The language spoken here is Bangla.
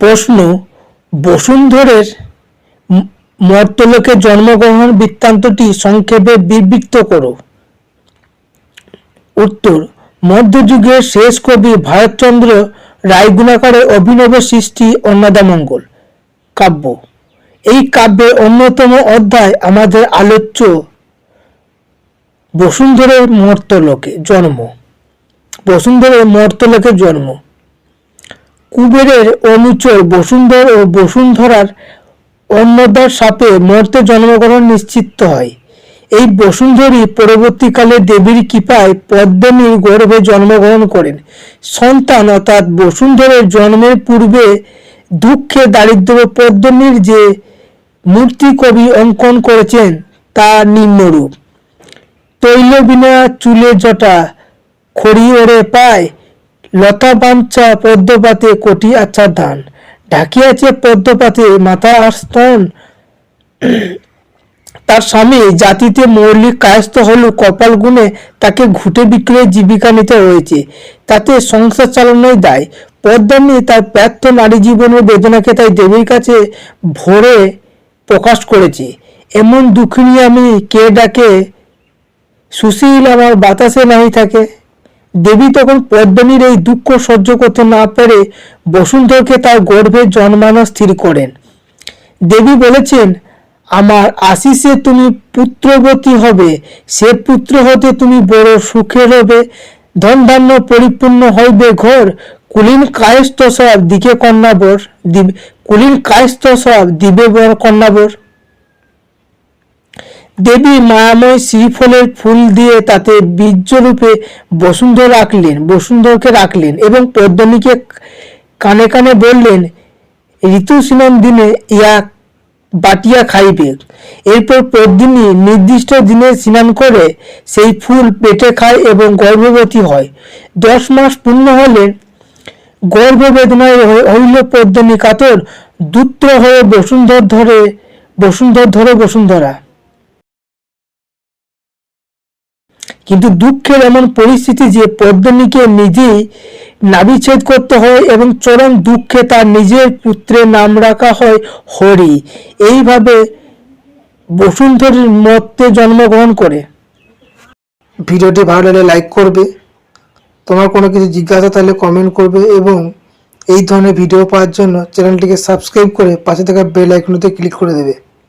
প্রশ্ন, বসুন্ধরের মর্তলোকে জন্মগ্রহণ বৃত্তান্তটি সংক্ষেপে বিবৃত করো। উত্তর, মধ্যযুগের শেষ কবি ভারতচন্দ্র রায়গুণাকারে অভিনব সৃষ্টি অন্নদামঙ্গল, কাব্য। এই কাব্যের অন্যতম অধ্যায় আমাদের আলোচ্য বসুন্ধরের মর্তলোকে জন্ম। বসুন্ধরের মর্তলোকে জন্ম। কুবেরের অনুচর বসুন্ধর ও বসুন্ধরার অন্নদার সাপে মর্তে জন্মগ্রহণ নিশ্চিত হয়। এই বসুন্ধরী পরবর্তীকালে দেবীর কৃপায় পদ্মিনীর গর্ভে জন্মগ্রহণ করেন। সন্তান অর্থাৎ বসুন্ধরের জন্মের পূর্বে দুঃখে দারিদ্র পদ্মিনীর যে মূর্তি কবি অঙ্কন করেছেন, তা নিম্নরূপ। তৈল বিনা চুলে জটা খড়ি ওরে পায় লতা বাঞ্চা পদ্মপাতে কোটি আচ্ছা ধান ঢাকিয়াছে পদ্মপাতে মাথা আর স্তন তার স্বামী জাতিতে মৌলিক কায়স্থ হলেও কপাল গুণে তাকে ঘুটে বিক্রয়ে জীবিকা নিতে হয়েছে। তাতে সংসার চালানোই দায়। পদ্মানি তার ব্যর্থ নারী জীবনের বেদনাকে তাই দেবীর কাছে ভরে প্রকাশ করেছে। এমন দুঃখিনী আমি কে ডাকে? সুশীল আমার বাতাসে নাহি থাকে। দেবী তখন পদ্মিনীর এই দুঃখ সহ্য করতে না পেরে বসুন্ধরকে তার গর্ভে জন্মানো স্থির করেন। দেবী বলেছেন, আমার আশিসে তুমি পুত্রবতী হবে, সে পুত্র হতে তুমি বড় সুখের হবে। ধন ধান্য পরিপূর্ণ হইবে ঘর, কুলীন কায়স্থ সব দিকে কন্যাবর দিবে, কুলীন কায়স্থ সব দিবে বর কন্যাবর। দেবী মায়াময় শ্রীফলের ফুল দিয়ে তাতে বীর্যরূপে বসুন্ধর রাখলেন, বসুন্ধরকে রাখলেন এবং পদ্মিনীকে কানে কানে বললেন, ঋতু স্নান দিনে ইয়া বাটিয়া খাইবে। এরপর পদ্মিনী নির্দিষ্ট দিনে স্নান করে সেই ফুল পেটে খায় এবং গর্ভবতী হয়। দশ মাস পূর্ণ হলে গর্ভবেদনায় হই- হইল পদ্মিনী কাতর, দুত্র হয়ে বসুন্ধর ধরে বসুন্ধর ধরে বসুন্ধরা। কিন্তু দুঃখের এমন পরিস্থিতি যে পদ্মিনীকে নিজেই নাবিচ্ছেদ করতে হয় এবং চরম দুঃখে তার নিজের পুত্রের নাম রাখা হয় হরি। এইভাবে বসুন্ধরের মর্তে জন্মগ্রহণ করে। ভিডিওটি ভালো লাগলে লাইক করবে। তোমার কোনো কিছু জিজ্ঞাসা থাকলে কমেন্ট করবে এবং এই ধরনের ভিডিও পাওয়ার জন্য চ্যানেলটিকে সাবস্ক্রাইব করে পাশে থাকা বেল আইকনটিতে ক্লিক করে দেবে।